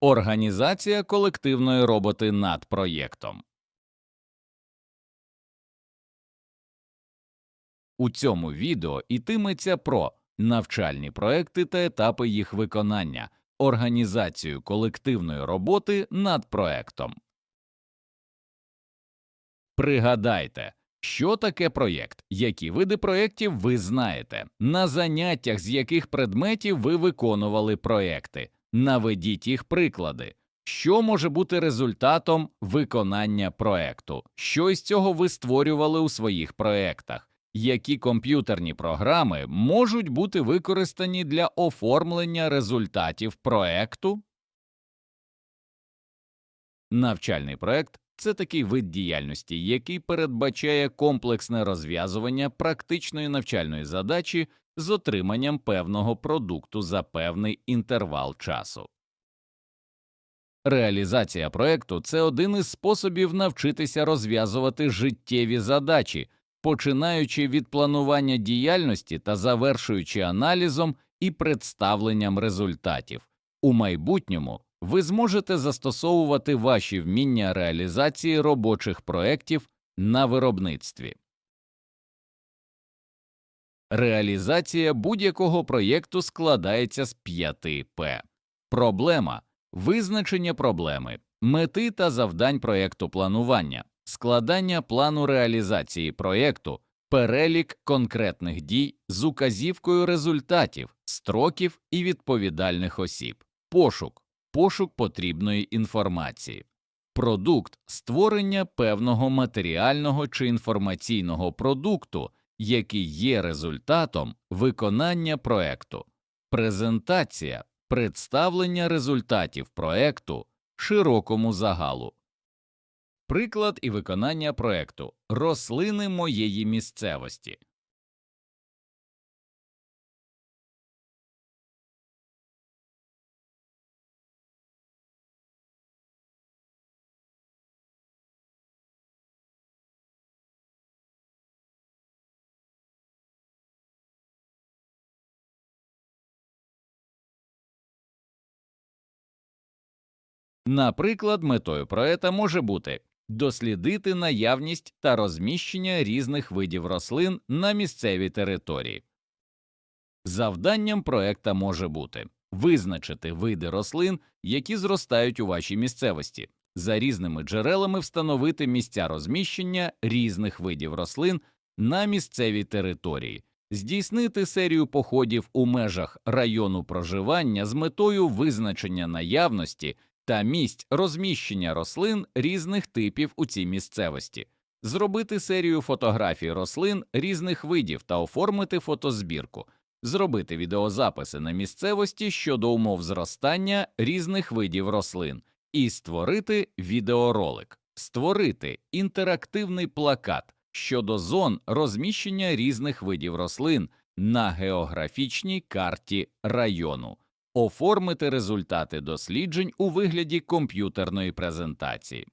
Організація колективної роботи над проєктом. У цьому відео йтиметься про навчальні проекти та етапи їх виконання, організацію колективної роботи над проектом. Пригадайте, що таке проєкт, які види проєктів ви знаєте, на заняттях з яких предметів ви виконували проєкти. Наведіть їх приклади. Що може бути результатом виконання проекту? Що із цього ви створювали у своїх проектах? Які комп'ютерні програми можуть бути використані для оформлення результатів проекту? Навчальний проект це такий вид діяльності, який передбачає комплексне розв'язування практичної навчальної задачі з отриманням певного продукту за певний інтервал часу. Реалізація проекту це один із способів навчитися розв'язувати життєві задачі, починаючи від планування діяльності та завершуючи аналізом і представленням результатів. У майбутньому ви зможете застосовувати ваші вміння реалізації робочих проєктів на виробництві. Реалізація будь-якого проєкту складається з 5 П. Проблема визначення проблеми, мети та завдань проєкту планування, складання плану реалізації проєкту, перелік конкретних дій з указівкою результатів, строків і відповідальних осіб, пошук, пошук потрібної інформації, продукт створення певного матеріального чи інформаційного продукту, який є результатом виконання проекту, презентація, представлення результатів проекту широкому загалу. Приклад і виконання проекту рослини моєї місцевості. Наприклад, метою проета може бути дослідити наявність та розміщення різних видів рослин на місцевій території. Завданням проекта може бути визначити види рослин, які зростають у вашій місцевості, за різними джерелами встановити місця розміщення різних видів рослин на місцевій території, здійснити серію походів у межах району проживання з метою визначення наявності та місць розміщення рослин різних типів у цій місцевості, зробити серію фотографій рослин різних видів та оформити фотозбірку, зробити відеозаписи на місцевості щодо умов зростання різних видів рослин. І створити відеоролик, створити інтерактивний плакат щодо зон розміщення різних видів рослин на географічній карті району оформити результати досліджень у вигляді комп'ютерної презентації,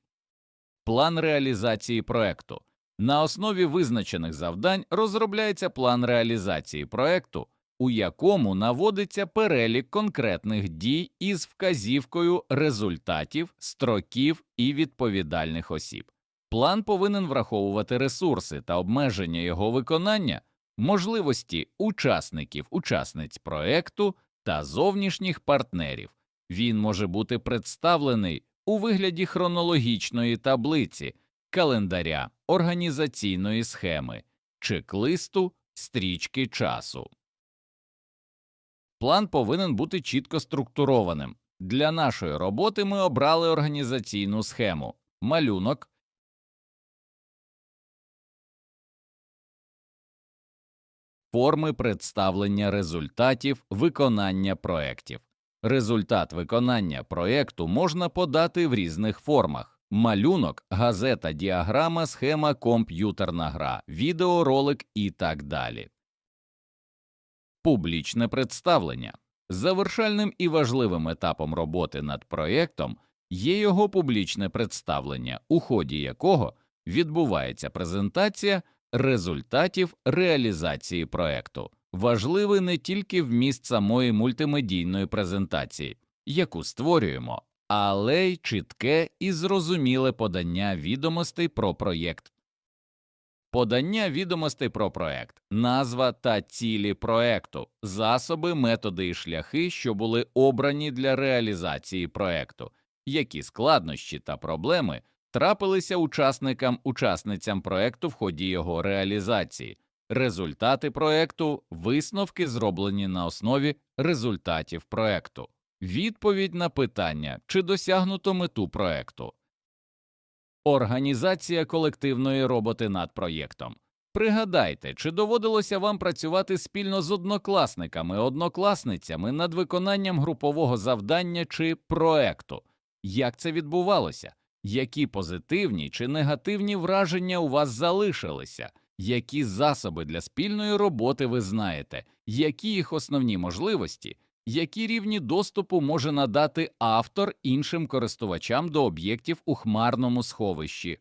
план реалізації проекту. На основі визначених завдань розробляється план реалізації проекту, у якому наводиться перелік конкретних дій із вказівкою результатів, строків і відповідальних осіб. План повинен враховувати ресурси та обмеження його виконання, можливості учасників учасниць проекту та зовнішніх партнерів. Він може бути представлений у вигляді хронологічної таблиці, календаря, організаційної схеми, чек-листу, стрічки часу. План повинен бути чітко структурованим. Для нашої роботи ми обрали організаційну схему, малюнок, форми представлення результатів виконання проєктів. Результат виконання проєкту можна подати в різних формах: малюнок, газета, діаграма, схема, комп'ютерна гра, відеоролик і так далі. Публічне представлення завершальним і важливим етапом роботи над проєктом є його публічне представлення, у ході якого відбувається презентація результатів реалізації проекту. Важливий не тільки вміст самої мультимедійної презентації, яку створюємо, але й чітке і зрозуміле подання відомостей про проєкт. Подання відомостей про проект, назва та цілі проекту, засоби, методи і шляхи, що були обрані для реалізації проекту, які складнощі та проблеми трапилися учасникам учасницям проекту в ході його реалізації, результати проекту, висновки, зроблені на основі результатів проекту, відповідь на питання, чи досягнуто мету проекту. Організація колективної роботи над проєктом. Пригадайте, чи доводилося вам працювати спільно з однокласниками, однокласницями над виконанням групового завдання чи проекту? Як це відбувалося? Які позитивні чи негативні враження у вас залишилися? Які засоби для спільної роботи ви знаєте? Які їх основні можливості? Які рівні доступу може надати автор іншим користувачам до об'єктів у хмарному сховищі?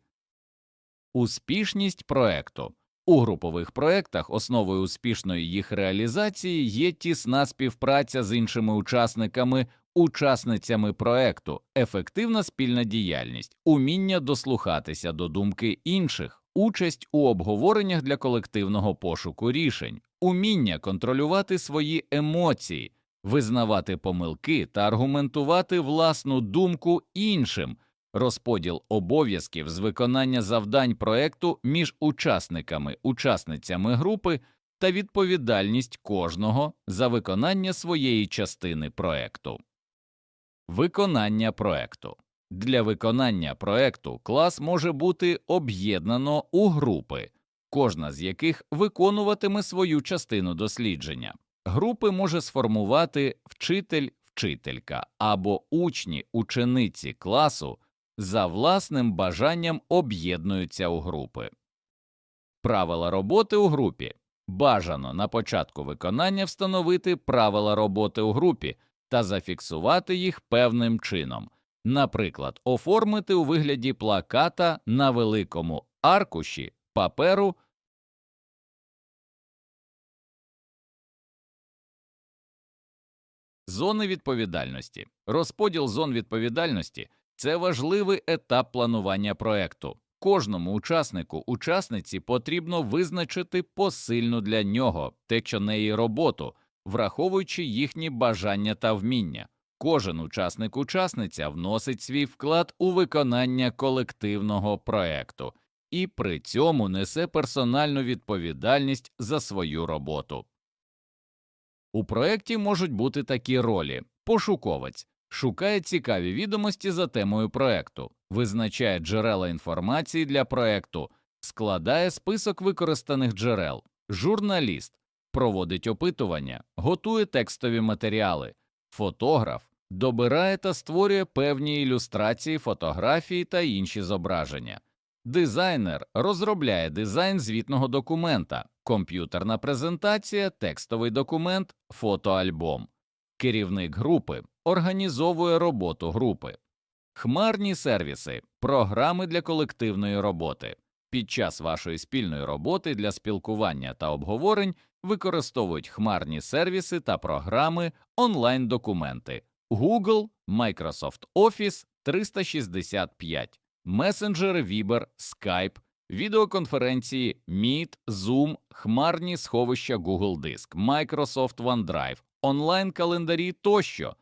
Успішність проекту у групових проектах основою успішної їх реалізації є тісна співпраця з іншими учасниками, учасницями проекту, ефективна спільна діяльність, уміння дослухатися до думки інших, участь у обговореннях для колективного пошуку рішень, уміння контролювати свої емоції, визнавати помилки та аргументувати власну думку іншим, розподіл обов'язків з виконання завдань проекту між учасниками, учасницями групи та відповідальність кожного за виконання своєї частини проекту. Виконання проекту для виконання проекту клас може бути об'єднано у групи, кожна з яких виконуватиме свою частину дослідження. Групи може сформувати вчитель, вчителька або учні, учениці класу за власним бажанням об'єднуються у групи. Правила роботи у групі бажано на початку виконання встановити правила роботи у групі та зафіксувати їх певним чином, наприклад, оформити у вигляді плаката на великому аркуші паперу Зони відповідальності. Розподіл зон відповідальності це важливий етап планування проекту. Кожному учаснику учасниці потрібно визначити посильну для нього течонеї роботу, враховуючи їхні бажання та вміння. Кожен учасник учасниця вносить свій вклад у виконання колективного проекту і при цьому несе персональну відповідальність за свою роботу. У проєкті можуть бути такі ролі: пошуковець шукає цікаві відомості за темою проекту, визначає джерела інформації для проекту, складає список використаних джерел, журналіст проводить опитування, готує текстові матеріали, фотограф добирає та створює певні ілюстрації, фотографії та інші зображення. Дизайнер розробляє дизайн звітного документа, комп'ютерна презентація, текстовий документ, фотоальбом. Керівник групи організовує роботу групи, хмарні сервіси, програми для колективної роботи. Під час вашої спільної роботи для спілкування та обговорень використовують хмарні сервіси та програми онлайн-документи Google, Microsoft Office 365, месенджери Viber, Skype, відеоконференції Meet, Zoom, хмарні сховища Google Диск, Microsoft OneDrive, онлайн-календарі тощо.